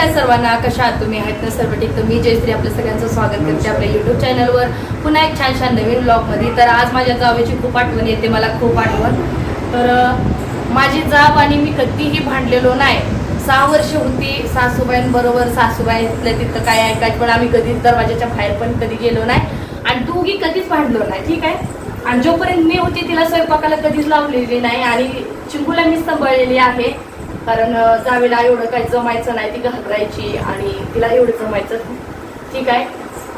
नमस्कार सर्वांना कशा आहात तुम्ही आहेत ना? सर्व ठीक. तर मी जयश्री आपल्या सगळ्यांचं स्वागत करते आपल्या युट्यूब चॅनलवर पुन्हा एक छान छान नवीन ब्लॉगमध्ये तर आज माझ्या जावेची खूप आठवण येते मला खूप आठवण. तर माझी जाव आणि मी कधीही भांडलेलो नाही. सहा वर्ष होती सासूबाईंबरोबर. सासूबाई इथल्या तिथं काय ऐकायचं पण आम्ही कधीच दरवाजाच्या बाहेर पण कधी गेलो नाही. आणि दोघी कधीच भांडलो नाही ठीक आहे? आणि जोपर्यंत मी होती तिला स्वयंपाकाला कधीच लावलेली नाही. आणि चिंकूला मी सांभाळलेली आहे. कारण जावेला एवढं काही जमायचं नाही ती घाबरायची आणि तिला एवढं जमायचं. ठीक आहे?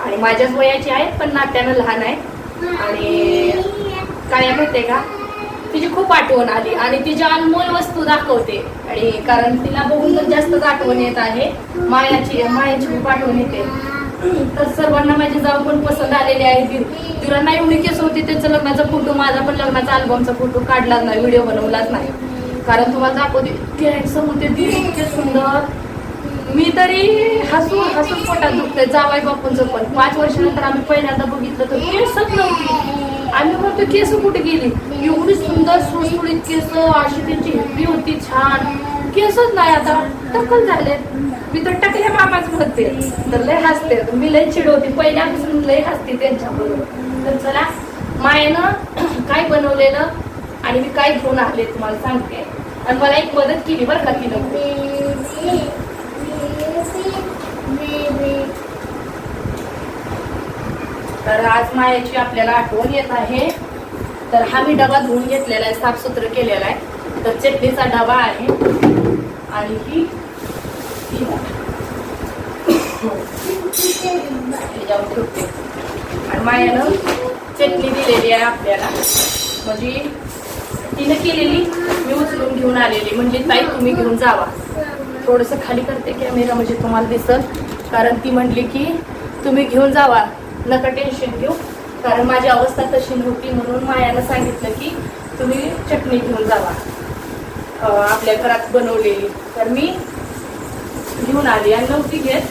आणि माझ्याच वयाची आहे पण नात्यानं लहान आहे. आणि काय आहे माहितीये का? तिची खूप आठवण आली आणि तिची अनमोल वस्तू दाखवते. आणि कारण तिला बघून जास्तच आठवण येत आहे. मायाची मायाची खूप आठवण येते. तर सर्वांना माझी जाऊ पण पसंत आलेली आहे. तिला नाही एवढी केस होती त्याचं लग्नाचा फोटो माझा पण लग्नाचा अल्बमचा फोटो काढलाच नाही व्हिडिओ बनवलाच नाही. कारण तुम्हाला दाखवते इतके हँडसम होते ती इतके सुंदर. मी तरी हसून हसून पोटात दुखते जावाय बापूंचं पण. पाच वर्षानंतर आम्ही पहिल्यांदा बघितलं तर केसच नव्हती. आम्ही म्हणतो केस कुठे गेली? एवढी सुंदर सुळसुळीत केस अशी त्यांची हिप्पी होती छान. केसच नाही आता टक्कल झाले मी तर टकले मामाच म्हणते. तर लय हसते. मी लय चिडवते पहिल्यापासून लय हसते त्यांच्याबरोबर. तर चला मायानं काय बनवलेलं? आणि मी काय घेऊन आले तुम्हाला सांगते. आणि मला एक मदत केली बरं का तिनं. तर आज मायाची आपल्याला आठवण येत आहे. तर हा मी डबा धुवून घेतलेला आहे साफसुत्र केलेला आहे. तर चटणीचा डबा आहे. आणि ही आणि मायानं चटणी दिलेली आहे आपल्याला. म्हणजे तिने केलेली मी उचलून घेऊन आलेली. म्हणजे ताई तुम्ही घेऊन जावा. थोडंसं खाली करते कॅमेरा म्हणजे तुम्हाला दिसत कारण ती म्हटली की तुम्ही घेऊन जावा नका टेन्शन घेऊ. कारण माझी अवस्था तशी नव्हती म्हणून मायानं सांगितलं की तुम्ही चटणी घेऊन जावा. आपल्या घरात बनवलेली. तर मी घेऊन आली आणि नव्हती घेत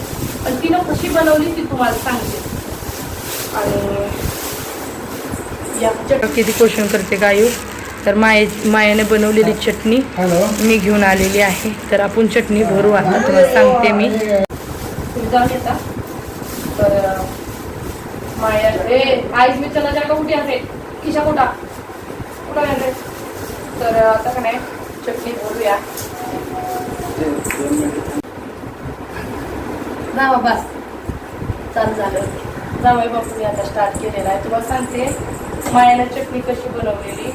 पण तिनं कशी बनवली ती तुम्हाला सांगते. आणि या किती क्वेश्चन करते गायू तर माये मायाने बनवलेली चटणी मी घेऊन आलेली आहे. तर आपण चटणी भरू आता. तुम्हाला सांगते मी. तर माया रे आईच मी चला जागा कुठे आहे? किशा कुठा? कुठं आहे? तर अं, आता का नाही? चटणी भरूया. जावा बस चालू झालं. जावई बापूने आता स्टार्ट केलेला आहे. तुम्हाला सांगते मायानं चटणी कशी बनवलेली.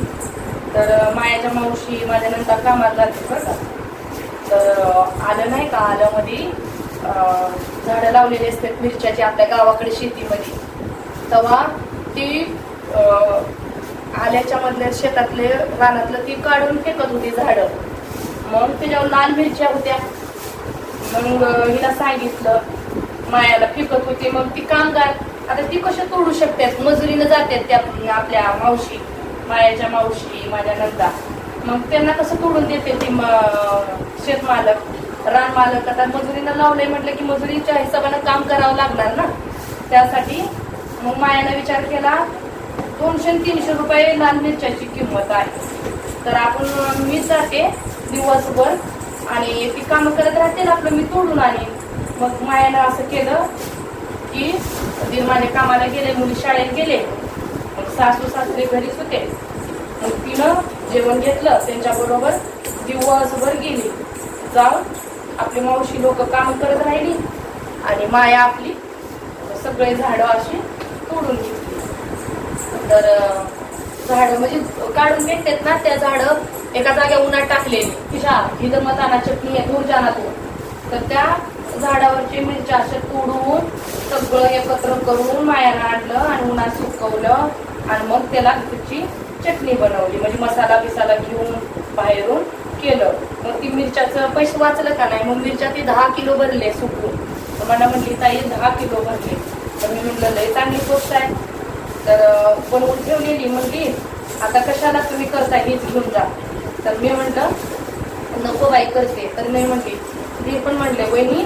तर मायाच्या मावशी माझ्या नंतर कामाला जाते बरं का. तर आलं नाही का आल्यामध्ये झाडं लावलेली असतात मिरच्याची आपल्या गावाकडे शेतीमध्ये. तेव्हा ती आल्याच्या मधल्या शेतातले रानातलं ती काढून फेकत होती झाडं. मग त्याच्यावर लाल मिरच्या होत्या. मग हिला सांगितलं मायाला फेकत होती. मग ती कामगार आता ती कशा तोडू शकतात? मजुरीनं जातात त्या आपल्या मावशी. मायाच्या मावशी माझ्या नंदा. मग त्यांना कसं तोडून देते ती म- शेतमालक रान मालक आता मजुरीनं लावलंय म्हटलं की मजुरीच्या हिशोबानं काम करावं लागणार ना? त्यासाठी मग मायानं विचार केला दोनशे आणि तीनशे रुपये लाल मिरच्याची किंमत आहे. तर आपण मी जाते दिवसभर आणि ती कामं करत राहते आपलं मी तोडून आणीन. मग मायानं असं केलं की दीर कामाला गेले मुली शाळेत गेले. सासू सासरे घरीच होते. मग तिनं जेवण घेतलं त्यांच्याबरोबर दिवसभर गेली. जाऊन आपली मावशी लोक काम करत राहिली आणि माया आपली सगळे झाडं अशी तोडून घेतली. तर झाडं म्हणजे काढून घेतात ना त्या झाडं एका जाग्या उन्हात टाकलेली. तिच्या इथं मताना चटणी आहे दूर तर त्या झाडावरचे मिरच्या अशा तोडून सगळं एकत्र करून मायाला आणलं आणि उन्हात सुकवलं. आणि मग त्याला त्याची चटणी बनवली. म्हणजे मसाला बिसाला घेऊन बाहेरून केलं. मग ती मिरच्याचं पैसे वाचलं का नाही? मग मिरच्या ते दहा किलो भरले सुकून. तर मला म्हणली ताई दहा किलो भरले. तर मी म्हटलं लय चांगली गोष्ट आहे. तर बनवून ठेवलेली म्हणली आता कशाला तुम्ही करता? हेच घेऊन जा. तर मी म्हटलं नको बाई करते. तर मी म्हटली ती पण म्हटलं वहिनी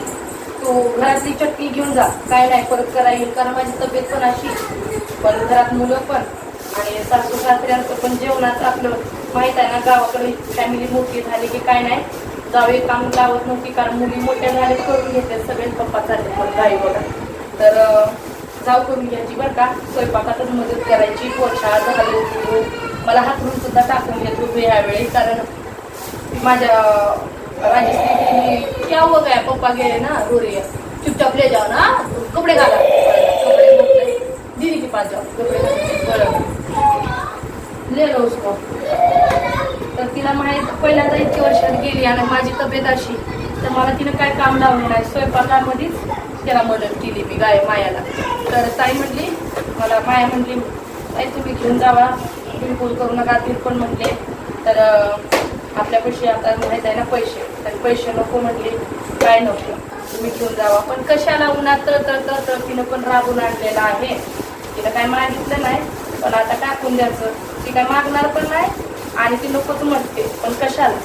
तू घरातली चटणी घेऊन जा. काय नाही परत करा येईल कारण माझी तब्येत पण अशी. पण घरात मुलं पण. आणि सासू सासऱ्यांचं पण जेवणाचं आपलं माहीत आहे ना गावाकडे फॅमिली मोठी झाली की काय नाही. जावे काम लावत नव्हती कारण मुली मोठ्या झाले करून घेते सगळे पप्पा चालले. पण गाई वगैरे तर जाऊ करून घ्यायची बरं का. स्वयंपाकातच मदत करायची. पोछा झाले मला हातरून सुद्धा टाकून घेत होतो यावेळी. कारण माझ्या राजश्री क्या हो गया पप्पा गेले ना रोरे. चुपचाप ले जाऊ ना. कपडे घाला. पास जाओ कपडे ले लो उसको तर तिला माहीत पहिल्यांदा इतकी वर्षात गेली आणि माझी तब्येत अशी तर मला तिनं काय काम लावलं नाही. स्वयंपाकामध्येच त्याला मदत केली मी गाय मायाला. तर ताई म्हटली मला माया म्हटली ताई तुम्ही घेऊन जावा. बिलकुल करू नका. ती पण म्हटले तर आपल्यापाशी आता माहीत आहे ना पैसे. तर पैसे नको म्हटले काय नको? तुम्ही घेऊन जावा. पण कशाला उन्हात तळ तळ तळ तिनं पण राबून आणलेलं आहे. तिला काय मागितलं नाही पण आता टाकून द्यायचं. ती काय मागणार पण नाही आणि ती नकोच म्हणते. पण कशाला?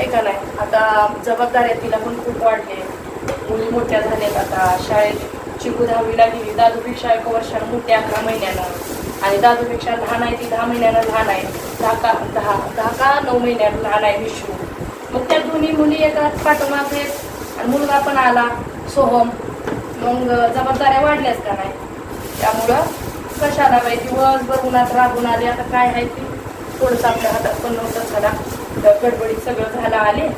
ऐका नाही? आता जबाबदाऱ्या तिला पण खूप वाढले. मुली मोठ्या झाल्यात आता. शाळेत चिकू दहावीला गेली. दादूपेक्षा एका वर्षानं मोठी अकरा महिन्यानं. आणि दादूपेक्षा लहान आहे ती. दहा महिन्यानं लहान आहे. दहा का दहा दहा का नऊ महिन्यानं लहान आहे विशू मग त्या दोन्ही मुली एका पाठोमाग आहेत. आणि मुलगा पण आला. सोहम. मग जबाबदाऱ्या वाढल्याच का नाही? त्यामुळं कशाला बाई दिवसभर उन्हात राबून आले. आता काय आहे ती? थोडंसं आपल्या हातात पण नव्हतं झाला. तर गडबडीत सगळं झालं आले.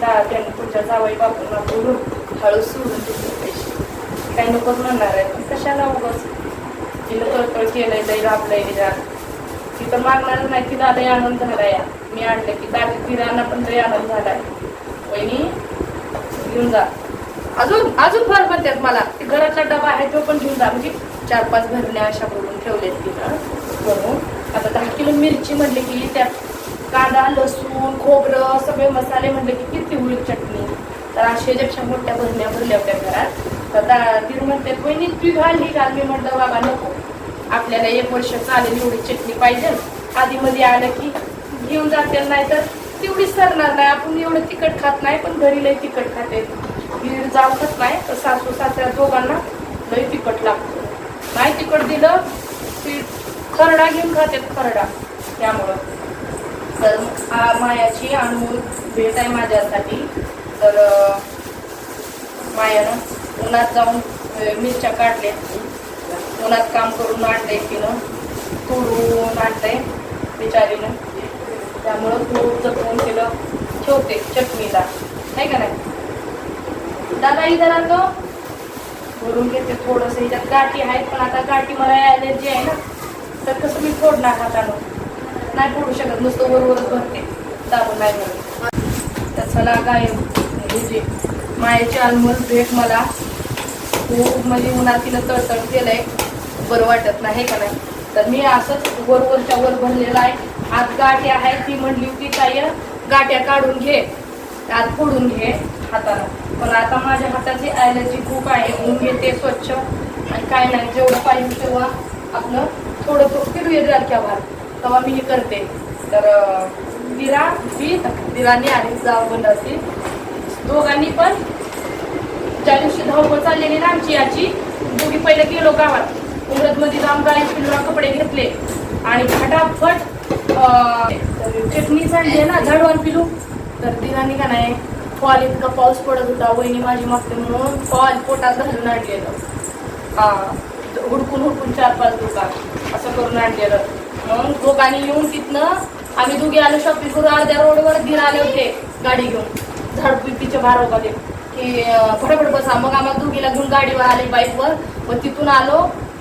दा त्यांनी तुमच्या जावई बापूंना बोलून हळू सोडून दिले पैसे. काही नकोच म्हणणार आहे. पण कशाला बस तिनं कळकळ केलंय लई राबलंय ह्याच्यात ती तर मागणारच नाही. की दादाही आनंद झाला या मी आणलं की दादी तिरांना पण लय आनंद झालाय. वहिनी घेऊन जा. अजून अजून फार म्हणतात मला. ते घरातला डबा आहे तो पण घेऊन जा. म्हणजे चार पाच भरण्या अशा करून ठेवलेत तिथं. म्हणून आता दहा किलो मिरची म्हणले की त्यात कांदा लसूण खोबरं सगळे मसाले म्हणले की किती हुळी चटणी. तर अशेपेक्षा मोठ्या भरण्या भरल्या होत्या घरात. तर दा- दीर म्हणते बहिणी तू घाल ही घाल मी म्हटलं बाबा नको. आपल्याला एक वर्ष चालेल एवढी चटणी पाहिजे. आधी मध्ये आलं की घेऊन जाते नाही तर तेवढी सरणार नाही. आपण एवढं तिखट खात नाही पण घरी लई तिखट खाते. वीर जाऊ नाही. तर सासू सासऱ्या दोघांना लई तिखट लागतो. नाही तिखट दिलं की खरडा घेऊन खातात खरडा. त्यामुळं. तर मायाची अनमोल भेट आहे माझ्यासाठी. तर मायानं उन्हात जाऊन मिरच्या काढल्या उन्हात काम करून आणलंय तिनं. तुडून आणलंय बिचारीनं. त्यामुळं खूप जपून तिला ठेवते चटणीला. नाही का नाही? दादा इथं आणतो भरून घेते थोडंसं ह्याच्यात गाठी आहेत पण आता गाठी मला ॲलर्जी आहे ना तर कसं मी फोडणार हातानं. नाही फोडू शकत नुसतं वरवरच भरते. दाबून नाही भरत. तर चला म्हणजे जे मायाची अनमोल भेट मला खूप म्हणजे उन्हातीनं तळतळ तळतळ आहे बरं वाटत नाही का नाही? तर मी असंच वरवरच्या वर भरलेलं आहे. आत गाठी आहे ती म्हणली होती काय गाठ्या काढून घे. आत फोडून घे. हातानं पण आता माझ्या हाताची ॲलर्जी खूप आहे. म्हणून घेते स्वच्छ. आणि काय नाही जेवढं पाहिजे तेव्हा आपलं थोडं थोडं फिरूया सारख्या तेव्हा मी हे करते. तर दिरा मी दिराने आणि जाऊ बंद असतील दोघांनी पण ज्या दिवशी धावपळ चाललेली ना आमची याची दोघी पहिले गेलो गावात. उमरतमध्ये जाऊन गाडी कपडे घेतले. आणि फटाफट चटणी झाली आहे ना झाडवान पिलू. तर दिराने का नाही फॉल इतका पाऊस पडत होता वहिनी माझी मागते म्हणून फॉल पोटात घालून आणलेलं. हां हुडकून हुडकून चार पाच दुकान असं करून आणलेलं. मग दोघांनी येऊन तिथनं आम्ही दोघे आलो शॉपिंग करून अर्ध्या रोडवर घेऊन आले होते गाडी घेऊन झाडपिपीच्या भारोमध्ये की फटाफट बसा मग आम्हाला दोघीला घेऊन गाडीवर आले बाईकवर मग तिथून आलो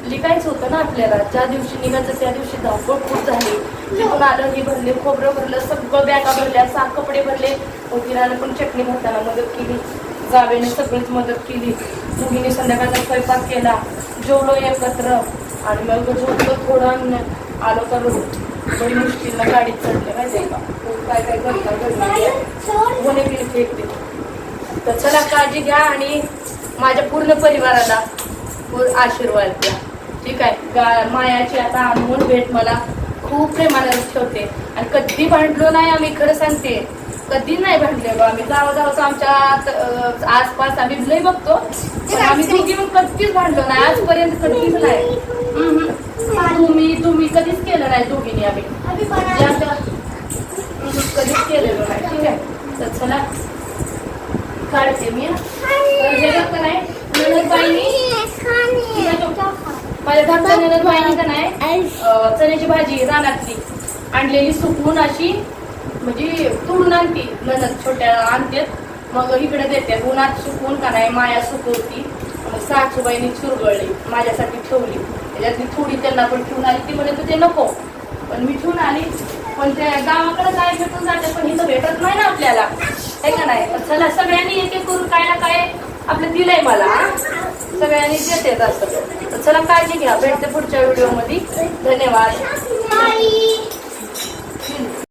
लिकायचं होतं ना आपल्याला ज्या दिवशी निघायचं त्या दिवशी धावपळ खूप झाली. तिथून आलं हे भरले खोबरं भरलं सगळं बॅगा भरल्या सहा कपडे भरले. वकिलानं पण चटणी भरताना मदत केली. जावेने सगळीच मदत केली. मुलीने संध्याकाळचा स्वयंपाक केला. जेवलो एकत्र. आणि मग झोपलो थोडं आलो तर बडी मुश्किलनं गाडीत चढले माहिती आहे का? काय काय करता घडलं कोणी गेली फेकते तर चला काळजी घ्या आणि माझ्या पूर्ण परिवाराला आशीर्वाद द्या. ठीक आहे. मायाची आता अनमोल भेट मला खूप प्रेमाने ठेवते आणि कधी भांडलो नाही आम्ही खरं सांगते. कधी नाही भांडलेलो आम्ही. जावं जावं आमच्या आसपास आम्ही लय बघतो. आम्ही दोघी मग कधीच भांडलो नाही. आजपर्यंत कधीच नाही. तुम्ही तुम्ही कधीच केलं नाही दोघींनी आम्ही. कधीच केलेलो नाही. ठीक आहे. तर चला. काढते मी हं. तर हे बघ का नाही ननदबाईनी माझ्या धाकट्या ननदबाईनी का नाही? अं, चण्याची भाजी रानातली. आणलेली सुकवून अशी म्हणजे तोडून आणते. ननद छोट्या आणतात. मग इकडे देते. उन्हात सुकवून का नाही माया सुकवती. मग सासूबाईनी चुरगळली. माझ्यासाठी ठेवली. त्याच्यातली थोडी त्यांना पण ठेवून आली. ती म्हणत होते नको. पण मी ठेवून आली. पण त्या गावाकडे काय भेटून जाते पण इथं भेटत नाही ना आपल्याला. आहे का नाही? तर चला सगळ्यांनी एक एक करून काय ना काय आपलं दिलंय मला हं? सगळ्यांनी देते असं चला काळजी घ्या. भेटते पुढच्या व्हिडिओमध्ये. धन्यवाद.